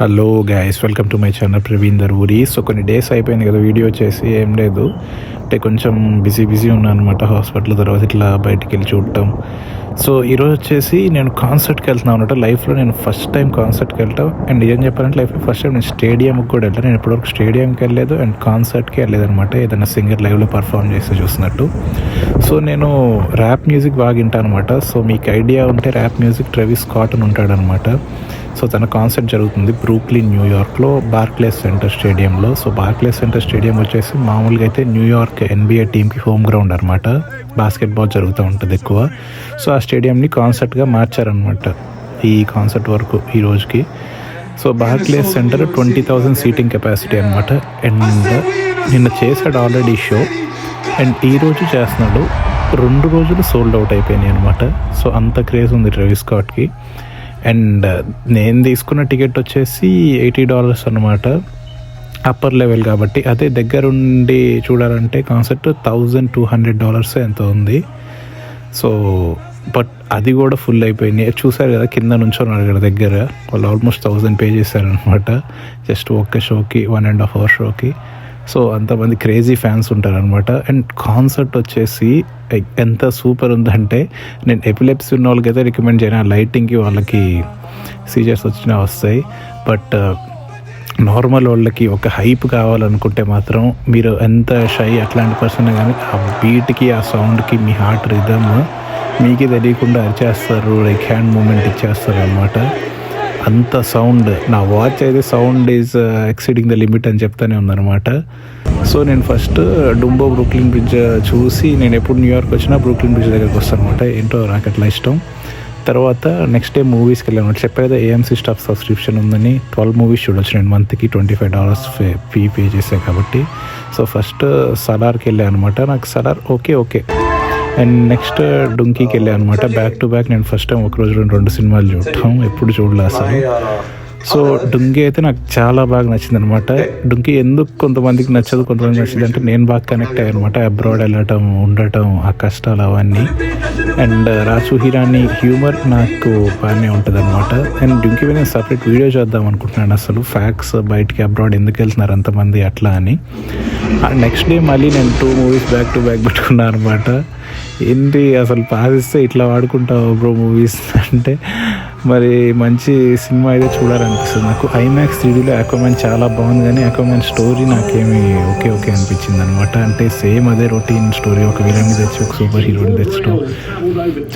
Hello guys welcome to my channel Praveen Daruri so కొన్ని days అయిపోయింది కదా video చేసి ఏం లేదు. అంటే కొంచెం బిజీ బిజీ ఉన్నాను అనమాట హాస్పిటల్ తర్వాత ఇట్లా బయటికి వెళ్ళి చూడటం. సో ఈరోజు వచ్చేసి నేను కాన్సర్ట్కి వెళ్తున్నాను అనమాట లైఫ్లో నేను ఫస్ట్ టైం కాన్సర్ట్కి వెళ్తాం. అండ్ ఏం చెప్పాలంటే లైఫ్లో ఫస్ట్ టైం నేను స్టేడియంకి కూడా వెళ్ళాను నేను ఇప్పటివరకు స్టేడియంకి వెళ్ళలేదు అండ్ కాన్సర్ట్కి వెళ్ళలేదు అనమాట ఏదైనా సింగర్ లైవ్లో పర్ఫామ్ చేస్తే చూసినట్టు. సో నేను ర్యాప్ మ్యూజిక్ బాగా వింటాను అనమాట సో మీకు ఐడియా ఉంటే ర్యాప్ మ్యూజిక్ ట్రెవిస్ కాటన్ ఉంటాడనమాట సో తన కాన్సర్ట్ జరుగుతుంది బ్రూక్లిన్ న్యూయార్క్లో బార్క్లేస్ సెంటర్ స్టేడియంలో. సో బార్క్లేస్ సెంటర్ స్టేడియం వచ్చేసి మామూలుగా అయితే న్యూయార్క్ ఎన్బిఏ టీమ్కి హోమ్ గ్రౌండ్ అనమాట బాస్కెట్బాల్ జరుగుతూ ఉంటుంది ఎక్కువ. సో ఆ స్టేడియంని కాన్సర్ట్గా మార్చారనమాట ఈ కాన్సర్ట్ వరకు ఈ రోజుకి. So Barclays Center twenty thousand seating capacity అనమాట అండ్ నిన్న చేశాడు ఆల్రెడీ షో. అండ్ ఈ రోజు చేస్తున్నాడు. రెండు రోజులు సోల్డ్ అవుట్ అయిపోయినాయి అనమాట సో అంత క్రేజ్ ఉంది రవి స్కాట్కి. అండ్ నేను తీసుకున్న టికెట్ వచ్చేసి ఎయిటీ డాలర్స్ అనమాట అప్పర్ లెవెల్ కాబట్టి అదే దగ్గరుండి చూడాలంటే concept thousand two hundred dollars ఎంత ఉంది. సో బట్ అది కూడా ఫుల్ అయిపోయింది. చూసారు కదా కింద నుంచున్నారు కదా దగ్గర. వాళ్ళు ఆల్మోస్ట్ థౌజండ్ పే చేశారనమాట జస్ట్ ఒక్క షోకి వన్ అండ్ హాఫ్ అవర్ షోకి. సో అంతమంది క్రేజీ ఫ్యాన్స్ ఉంటారనమాట అండ్ కాన్సర్ట్ వచ్చేసి ఎంత సూపర్ ఉందంటే నేను ఎపిలెప్సీ ఉన్న వాళ్ళకైతే రికమెండ్ చేయను. ఆ లైటింగ్కి వాళ్ళకి సీజర్స్ వచ్చినా వస్తాయి. బట్ నార్మల్ వాళ్ళకి ఒక హైప్ కావాలనుకుంటే మాత్రం మీరు ఎంత షై అట్లాంటి పర్సన్ కానీ ఆ బీట్కి ఆ సౌండ్కి మీ హార్ట్ రిధమ్ మీకే తెలియకుండా అరిచేస్తారు. లైక్ హ్యాండ్ మూమెంట్ ఇచ్చేస్తారు అనమాట అంత సౌండ్ నా వాచ్ అయితే sound is exceeding the limit అని చెప్తానే ఉందన్నమాట. సో నేను ఫస్ట్ డుంబో బ్రూక్లిన్ బ్రిడ్జ్ చూసి నేను ఎప్పుడు న్యూయార్క్ వచ్చినా బ్రూక్లిన్ బ్రిడ్జ్ దగ్గరికి వస్తాను అనమాట ఏంటో నాకు అట్లా ఇష్టం. తర్వాత నెక్స్ట్ డే మూవీస్కి వెళ్ళాను చెప్పే కదా ఏఎంసీ స్టాఫ్ సబ్స్క్రిప్షన్ ఉందని. ట్వెల్వ్ మూవీస్ చూడొచ్చు నేను మంత్కి twenty five dollars fee pay చేశాను కాబట్టి. సో ఫస్ట్ సలార్కి uh, వెళ్ళాను అనమాట నాకు Salaar okay okay and next డుంకీకి వెళ్ళాను అనమాట బ్యాక్ టు బ్యాక్ నేను ఫస్ట్ టైం ఒక రోజు రెండు రెండు సినిమాలు చూడటం. ఎప్పుడు చూడలే అసలు. సో డుంకి అయితే నాకు చాలా బాగా నచ్చింది అనమాట డుంకి ఎందుకు కొంతమందికి నచ్చదు కొంతమంది నచ్చింది అంటే నేను బాగా కనెక్ట్ అయ్యాను అనమాట అబ్రాడ్ వెళ్ళటం ఉండటం ఆ కష్టాలు అవన్నీ. అండ్ రాజు హీరాని హ్యూమర్ నాకు బాగానే ఉంటుంది అనమాట అండ్ డుంకి మీద నేను సపరేట్ వీడియో చేద్దాం అనుకుంటున్నాను అసలు. ఫ్యాక్స్ బయటికి అబ్రాడ్ ఎందుకు వెళ్తున్నారు అంతమంది అట్లా అని. నెక్స్ట్ డే మళ్ళీ నేను two movies back to back పెట్టుకున్నాను అనమాట ఏంటి అసలు పాసిస్తే ఇట్లా వాడుకుంటావు బ్రో మూవీస్ అంటే మరి మంచి సినిమా అయితే చూడాలనిపిస్తుంది. నాకు ఐమాక్స్ త్రీడీలో అక్వమెన్ చాలా బాగుంది కానీ అక్వమెన్ స్టోరీ నాకేమి ఓకే ఓకే అనిపించింది అనమాట అంటే సేమ్ అదే రొటీన్ స్టోరీ ఒక విలన్ తెచ్చి ఒక సూపర్ హీరోని తెచ్చడం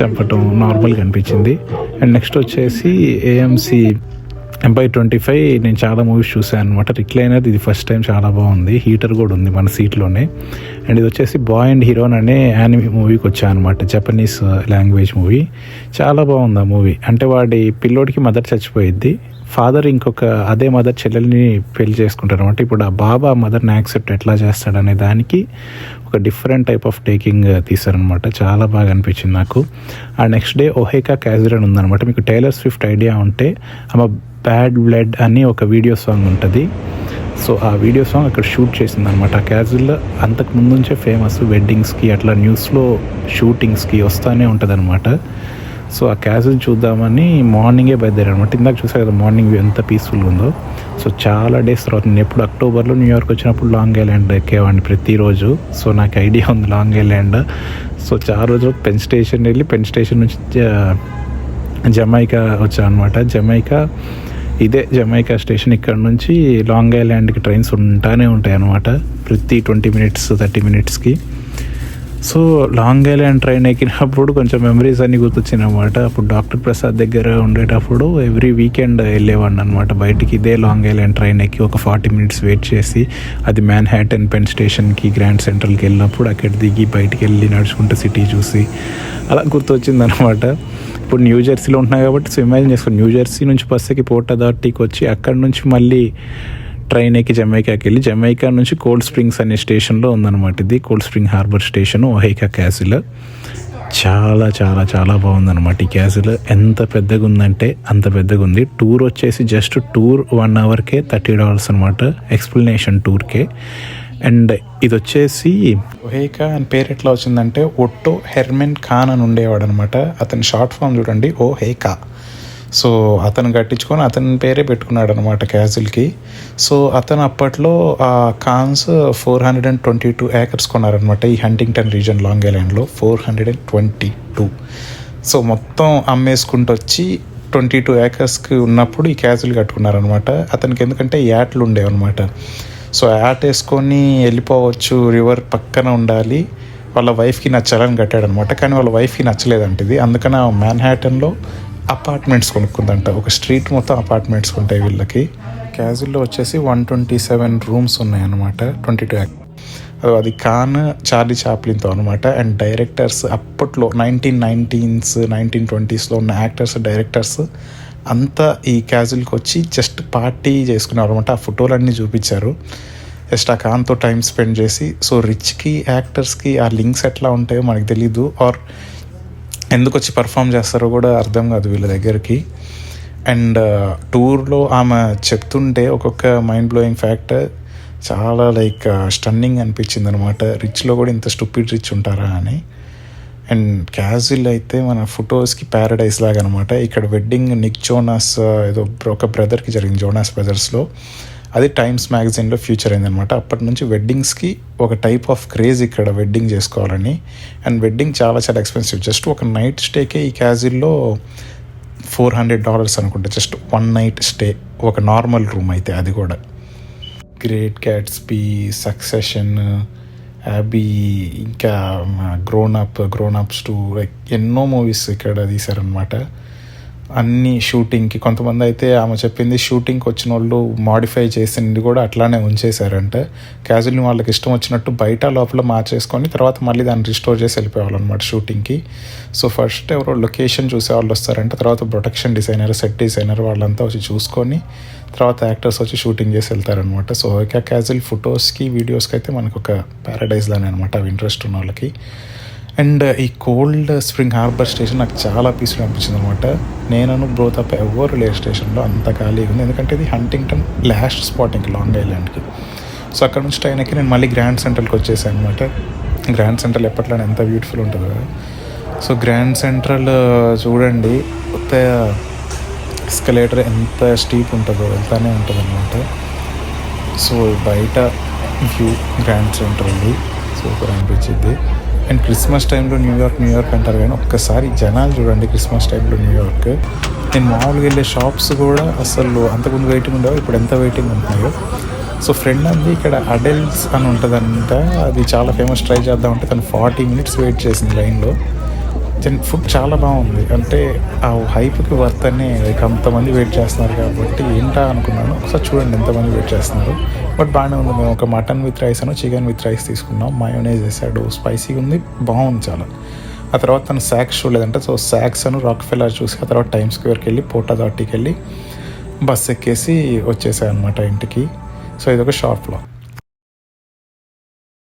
చంపటం నార్మల్గా అనిపించింది. అండ్ నెక్స్ట్ వచ్చేసి ఏఎంసీ ఎంపై ట్వంటీ ఫైవ్ నేను చాలా మూవీస్ చూసాను అనమాట రిక్లైనర్ ఇది ఫస్ట్ టైం చాలా బాగుంది. హీటర్ కూడా ఉంది మన సీట్లోనే అండ్ ఇది వచ్చేసి బాయ్ అండ్ హీరోన్ అనే యానిమీ మూవీకి వచ్చాను అనమాట జపనీస్ లాంగ్వేజ్ మూవీ చాలా బాగుంది ఆ మూవీ అంటే వాడి పిల్లోడికి మదర్ చచ్చిపోయిద్ది. ఫాదర్ ఇంకొక అదే మదర్ చెల్లెల్ని పెళ్ళి చేసుకుంటారు అనమాట ఇప్పుడు ఆ బాబా మదర్ని యాక్సెప్ట్ ఎట్లా చేస్తాడనే దానికి ఒక డిఫరెంట్ టైప్ ఆఫ్ టేకింగ్ తీశారనమాట చాలా బాగా అనిపించింది నాకు. ఆ నెక్స్ట్ డే ఒహేకా క్యాజురన్ ఉందనమాట మీకు టైలర్ స్విఫ్ట్ ఐడియా ఉంటే ఆమె బ్యాడ్ బ్లడ్ అని ఒక వీడియో సాంగ్ ఉంటుంది. సో ఆ వీడియో సాంగ్ అక్కడ షూట్ చేసింది అనమాట ఆ క్యాజువల్ అంతకు ముందు నుంచే ఫేమస్ వెడ్డింగ్స్కి అట్లా న్యూస్లో షూటింగ్స్కి వస్తూనే ఉంటుంది అనమాట సో ఆ క్యాజువల్ చూద్దామని మార్నింగే బయలుదేరారు అనమాట ఇందాక చూసా కదా మార్నింగ్ ఎంత పీస్ఫుల్గా ఉందో. సో చాలా డేస్ తర్వాత నేను ఎప్పుడు అక్టోబర్లో న్యూయార్క్ వచ్చినప్పుడు లాంగ్ ఐలాండ్ ఎక్కేవాడిని ప్రతిరోజు. సో నాకు ఐడియా ఉంది లాంగ్ ఐలాండ్ సో చాలా రోజులు పెన్ స్టేషన్ వెళ్ళి పెన్ స్టేషన్ నుంచి జమైకా వచ్చాను అనమాట జమైకా ఇదే జమైకా స్టేషన్ ఇక్కడ నుంచి లాంగ్ ఐలాండ్కి ట్రైన్స్ ఉంటానే ఉంటాయి అనమాట ప్రతి ట్వంటీ మినిట్స్ థర్టీ మినిట్స్కి సో లాంగ్ ఐలాండ్ ట్రైన్ ఎక్కినప్పుడు కొంచెం మెమరీస్ అన్నీ గుర్తొచ్చినమాట అనమాట అప్పుడు డాక్టర్ ప్రసాద్ దగ్గర ఉండేటప్పుడు ఎవ్రీ వీకెండ్ వెళ్ళేవాడిని అనమాట బయటికి ఇదే లాంగ్ ఐలాండ్ ట్రైన్ ఎక్కి ఒక ఫార్టీ మినిట్స్ వెయిట్ చేసి అది మ్యాన్ హ్యాటన్ పెన్ స్టేషన్కి గ్రాండ్ సెంట్రల్కి వెళ్ళినప్పుడు అక్కడ దిగి బయటికి వెళ్ళి నడుచుకుంటూ సిటీ చూసి అలా గుర్తొచ్చింది అనమాట ఇప్పుడు న్యూ జెర్సీలో ఉంటున్నాయి కాబట్టి సో ఇమాజిన్ చేసుకో న్యూ జెర్సీ నుంచి ఎక్కి పోర్ట్ అథారిటీకి వచ్చి అక్కడ నుంచి మళ్ళీ ట్రైన్ ఎక్కి జమైకాకి వెళ్ళి జమైకా నుంచి కోల్డ్ స్ప్రింగ్స్ అనే స్టేషన్లో ఉందన్నమాట ఇది. Cold Spring Harbor station Oheka castle చాలా చాలా చాలా బాగుందన్నమాట ఈ క్యాసిల్ ఎంత పెద్దగా ఉందంటే అంత పెద్దగా ఉంది టూర్ వచ్చేసి జస్ట్ టూర్ వన్ అవర్కే థర్టీ డాలర్స్ అనమాట ఎక్స్ప్లెనేషన్ టూర్కే అండ్ ఇది వచ్చేసి ఒహేకా అని పేరు ఎట్లా వచ్చిందంటే ఒట్టో హెర్మెన్ ఖాన్ అని ఉండేవాడు అనమాట అతని షార్ట్ ఫామ్ చూడండి ఓ హేకా సో అతను కట్టించుకొని అతని పేరే పెట్టుకున్నాడు అనమాట క్యాజిల్కి. సో అతను అప్పట్లో ఆ Kahn's four hundred and twenty two acres కొన్నారనమాట ఈ హంటింగ్టన్ రీజన్ లాంగ్ ఐలాండ్లో four hundred and twenty two. So మొత్తం అమ్మేసుకుంటూ వచ్చి ట్వంటీ టూ ఏకర్స్కి ఉన్నప్పుడు ఈ క్యాజిల్ కట్టుకున్నారనమాట. అతనికి ఎందుకంటే యాట్లు ఉండేవన్నమాట. సో యాట్ వేసుకొని వెళ్ళిపోవచ్చు రివర్ పక్కన ఉండాలి. వాళ్ళ వైఫ్కి నచ్చాలని కట్టాడనమాట. కానీ వాళ్ళ వైఫ్కి నచ్చలేదంట ఇది. అందుకని ఆ మ్యాన్హాటన్లో అపార్ట్మెంట్స్ కొనుక్కుందంట. ఒక స్ట్రీట్ మొత్తం అపార్ట్మెంట్స్ ఉంటాయి వీళ్ళకి. క్యాజుల్లో వచ్చేసి వన్ ట్వంటీ సెవెన్ రూమ్స్ ఉన్నాయన్నమాట. ట్వంటీ టూ అది ఖాన్ చార్లీ చాప్లిన్తో అనమాట అండ్ డైరెక్టర్స్ అప్పట్లో నైన్టీన్ నైన్టీన్స్ నైన్టీన్ ట్వంటీస్లో ఉన్న యాక్టర్స్ డైరెక్టర్స్ అంతా ఈ క్యాజువల్కి వచ్చి జస్ట్ పార్టీ చేసుకున్నారు అనమాట ఆ ఫోటోలన్నీ చూపించారు. జస్ట్ ఆ కాన్తో టైం స్పెండ్ చేసి సో రిచ్కి యాక్టర్స్కి ఆ లింక్స్ ఎట్లా ఉంటాయో మనకు తెలీదు. ఆర్ ఎందుకు వచ్చి పర్ఫామ్ చేస్తారో కూడా అర్థం కాదు వీళ్ళ దగ్గరికి. అండ్ టూర్లో ఆమె చెప్తుంటే ఒక్కొక్క మైండ్ బ్లోయింగ్ ఫ్యాక్ట్ చాలా లైక్ స్టన్నింగ్ అనిపించింది అనమాట రిచ్లో కూడా ఇంత స్టూపిడ్ రిచ్ ఉంటారా అని. అండ్ క్యాజువల్ అయితే మన ఫొటోస్కి ప్యారడైజ్ లాగా అనమాట ఇక్కడ వెడ్డింగ్ నిక్ జోనాస్ ఏదో ఒక బ్రదర్కి జరిగింది జోనాస్ బ్రదర్స్లో. అది టైమ్స్ మ్యాగజైన్లో ఫ్యూచర్ అయిందనమాట. అప్పటి నుంచి వెడ్డింగ్స్కి ఒక టైప్ ఆఫ్ క్రేజ్ ఇక్కడ వెడ్డింగ్ చేసుకోవాలని. అండ్ వెడ్డింగ్ చాలా చాలా ఎక్స్పెన్సివ్. జస్ట్ ఒక నైట్ స్టేకే ఈ క్యాజిల్లో ఫోర్ హండ్రెడ్ డాలర్స్ అనుకుంటా. జస్ట్ వన్ నైట్ స్టే ఒక నార్మల్ రూమ్ అయితే అది కూడా. గ్రేట్ క్యాట్స్బీ సక్సెషన్ యాబీ ఇంకా grown up grown ups like ఎన్నో మూవీస్ ఇక్కడ తీశారనమాట అన్ని షూటింగ్కి కొంతమంది అయితే ఆమె చెప్పింది షూటింగ్కి వచ్చిన వాళ్ళు మాడిఫై చేసింది కూడా అట్లానే ఉంచేశారంట. క్యాజువల్ని వాళ్ళకి ఇష్టం వచ్చినట్టు బయట లోపల మార్చేసుకొని తర్వాత మళ్ళీ దాన్ని రిస్టోర్ చేసి వెళ్ళిపోవాలి అనమాట షూటింగ్కి సో ఫస్ట్ ఎవరో లొకేషన్ చూసే వాళ్ళు వస్తారంట. తర్వాత ప్రొటెక్షన్ డిజైనర్ సెట్ డిజైనర్ వాళ్ళంతా వచ్చి చూసుకొని తర్వాత యాక్టర్స్ వచ్చి షూటింగ్ చేసి వెళ్తారనమాట సో ఇక క్యాజువల్ ఫొటోస్కి వీడియోస్కి అయితే మనకు ఒక ప్యారడైజ్ లానే అనమాట అవి ఇంట్రెస్ట్ ఉన్న వాళ్ళకి. అండ్ ఈ కోల్డ్ స్ప్రింగ్ హార్బర్ స్టేషన్ నాకు చాలా పీస్ఫుల్ అనిపించింది అనమాట నేను బ్రో తప్ప ఎవరు లేరు స్టేషన్లో అంత ఖాళీగా ఉంది. ఎందుకంటే ఇది హంటింగ్టన్ లాస్ట్ స్పాట్ ఇంక లాంగ్ ఐలాండ్కి సో అక్కడ నుంచి ట్రైన్ ఎక్కి నేను మళ్ళీ గ్రాండ్ సెంట్రల్కి వచ్చేసాను అనమాట గ్రాండ్ సెంట్రల్ ఎప్పట్లో ఎంత బ్యూటిఫుల్ ఉంటుందో కదా. సో గ్రాండ్ సెంట్రల్ చూడండి ఎక్స్కలేటర్ ఎస్కలేటర్ ఎంత స్టీప్ ఉంటుందో వెళ్తానే ఉంటుంది అనమాట సో బయట వ్యూ గ్రాండ్ సెంటర్ ఉంది. సూపర్ అనిపించింది. అండ్ క్రిస్మస్ టైంలో న్యూయార్క్ న్యూయార్క్ అంటారు కానీ ఒక్కసారి జనాలు చూడండి క్రిస్మస్ టైంలో న్యూయార్క్ నేను మామూలుగా వెళ్ళే షాప్స్ కూడా అసలు అంతకుముందు వెయిటింగ్ ఉండవు ఇప్పుడు ఎంత వెయిటింగ్ ఉంటున్నాయో. సో ఫ్రెండ్ అంది ఇక్కడ అడల్ట్స్ అని ఉంటుందంట. అది చాలా ఫేమస్ ట్రై చేద్దామంటే తను ఫార్టీ మినిట్స్ వెయిట్ చేసింది లైన్లో ఫుడ్ చాలా బాగుంది. అంటే ఆ హైప్కి వర్త్ అని లైక్ అంతమంది వెయిట్ చేస్తున్నారు కాబట్టి ఏంటా అనుకున్నాను. ఒకసారి చూడండి ఎంతమంది వెయిట్ చేస్తున్నారు. బట్ బాగానే ఉంది. మేము ఒక mutton with rice Anu chicken with rice తీసుకున్నాం. మయోనైజ్ వేసాడు. స్పైసీగా ఉంది. బాగుంది చాలా. ఆ తర్వాత తను శాక్స్ చూడలేదంటే. సో శాక్స్ అను రాక్ ఫెల్లర్ చూసి ఆ తర్వాత టైమ్ స్క్వేర్కి వెళ్ళి పోటా దాటికి వెళ్ళి బస్ ఎక్కేసి వచ్చేసాయి అనమాట ఇంటికి. సో ఇది ఒక షార్ట్ బ్లాగ్